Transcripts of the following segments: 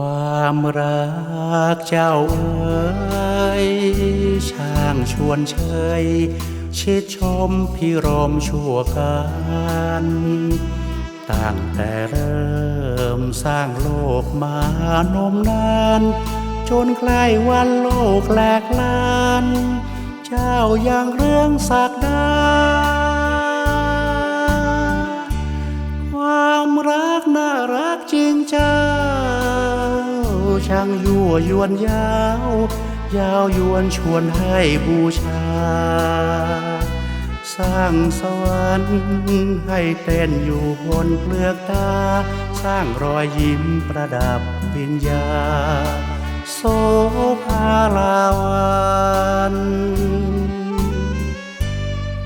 ความรักเจ้าเอ๋ยช่างชวนเชย ชิดชมพิรมชั่วกันตั้งแต่เริ่มสร้างโลกมานมนาน จนใกล้วันโลกแหลกลาน เจ้ายังเรื่องศักดา ความรักน่ารักจริงจ้า ช่างยั่วยวนยาว ยาวยวนชวนให้บูชา สร้างสวรรค์ให้เต้นอยู่บนเปลือกตา สร้างรอยยิ้มประดับวิญญา โสภาลาวัน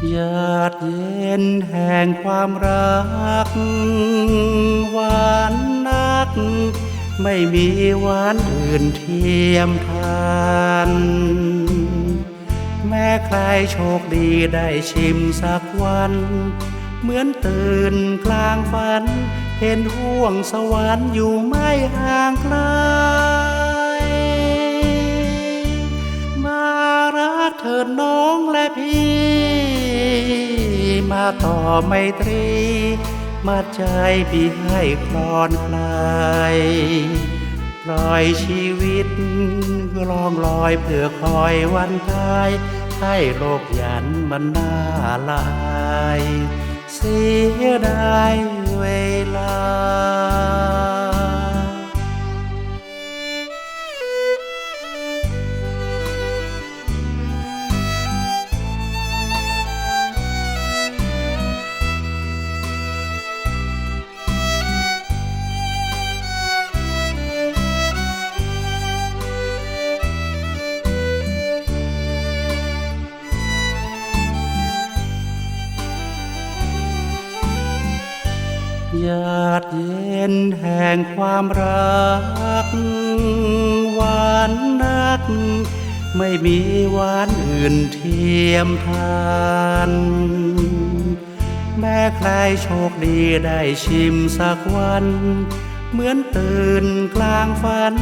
หยาดเย็นแห่งความรักหวานนัก ไม่มีหวานอื่นเทียมทาน แม้ใครโชคดีได้ชิมสักวัน เหมือนตื่นกลางฝัน เห็นห่วงสวรรค์อยู่ไม่ห่างไกลมารักเถิดน้องและพี่ มาต่อไมตรี มาใจพี่ให้คลอนคลายปล่อยชีวิตล่องลอยเพื่อคอยวันตาย ให้โลกยันมันน่าลาย เสียดายเวลา หยาดเย็นแห่งความรัก หวานนัก ไม่มีหวานอื่นเทียมทานแม้ใครโชคดีได้ชิมสักวัน เหมือนตื่นกลางฝัน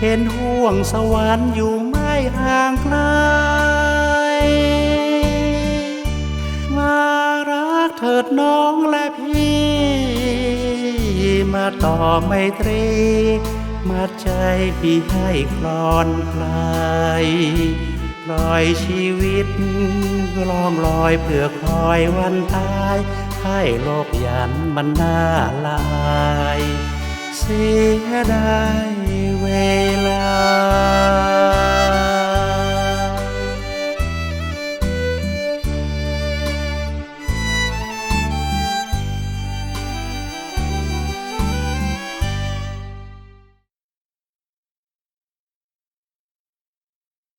เห็นห่วงสวรรค์อยู่ไม่ห่างไกลมา เถิดน้องและพี่ มาต่อไมตรี มาใจพี่ให้คลอนคลายปล่อยชีวิตลองลอยเพื่อคอยวันตาย ให้โลกยันมันน่าลาย เสียดาย